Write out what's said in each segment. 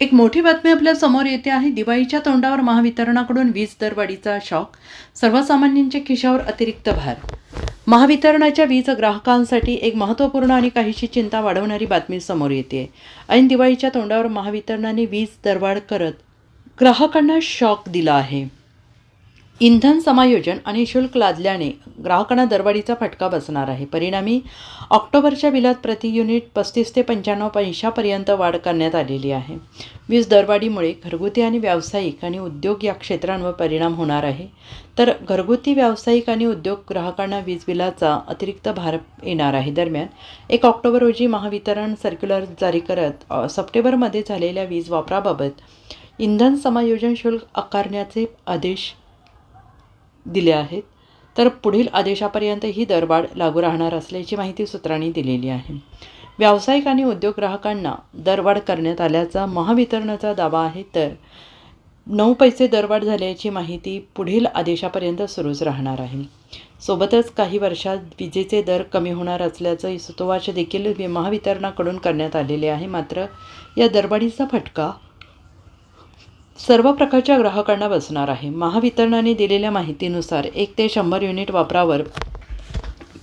एक मोठी बातमी आपल्यासमोर येते आहे. दिवाळीच्या तोंडावर महावितरणाकडून वीज दरवाढीचा शॉक सर्वसामान्यांच्या खिशावर अतिरिक्त भार. महावितरणाच्या वीज ग्राहकांसाठी एक महत्त्वपूर्ण आणि काहीशी चिंता वाढवणारी बातमी समोर येते. ऐन दिवाळीच्या तोंडावर महावितरणाने वीज दरवाढ करत ग्राहकांना शॉक दिला आहे. इंधन समायोजन आणि शुल्क लादल्याने ग्राहकांना दरवाढीचा फटका बसणार आहे. परिणामी ऑक्टोबरच्या बिलात प्रति युनिट पस्तीस ते पंच्याण्णव पैशापर्यंत वाढ करण्यात आलेली आहे. वीज दरवाढीमुळे घरगुती आणि व्यावसायिक आणि उद्योग या क्षेत्रांवर परिणाम होणार आहे. तर घरगुती व्यावसायिक आणि उद्योग ग्राहकांना वीज बिलाचा अतिरिक्त भार येणार आहे. दरम्यान एक ऑक्टोबर रोजी महावितरण सर्क्युलर जारी करत सप्टेंबरमध्ये झालेल्या वीज वापराबाबत इंधन समायोजन शुल्क आकारण्याचे आदेश दिले आहेत. तर पुढील आदेशापर्यंत ही दरवाढ लागू राहणार असल्याची माहिती सूत्रांनी दिलेली आहे. व्यावसायिक आणि उद्योग ग्राहकांना दरवाढ करण्यात आल्याचा महावितरणाचा दावा आहे तर नऊ पैसे दरवाढ झाल्याची माहिती पुढील आदेशापर्यंत सुरूच राहणार आहे. सोबतच काही वर्षात विजेचे दर कमी होणार असल्याचं सुतोवाच देखील महावितरणाकडून करण्यात आलेले आहे मात्र या दरवाढीचा फटका सर्व प्रकारच्या ग्राहकांना बसणार आहे. महावितरणाने दिलेल्या माहितीनुसार एक ते शंभर युनिट वापरावर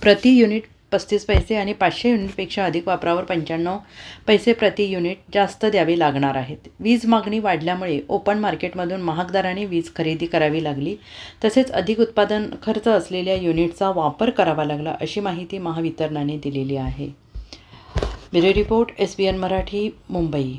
प्रति युनिट पस्तीस पैसे आणि पाचशे युनिटपेक्षा अधिक वापरावर पंच्याण्णव पैसे प्रति युनिट जास्त द्यावे लागणार आहेत. वीज मागणी वाढल्यामुळे ओपन मार्केटमधून महाग दराने वीज खरेदी करावी लागली. तसेच अधिक उत्पादन खर्च असलेल्या युनिटचा वापर करावा लागला अशी माहिती महावितरणाने दिलेली आहे. Bureau report S B N Marathi Mumbai.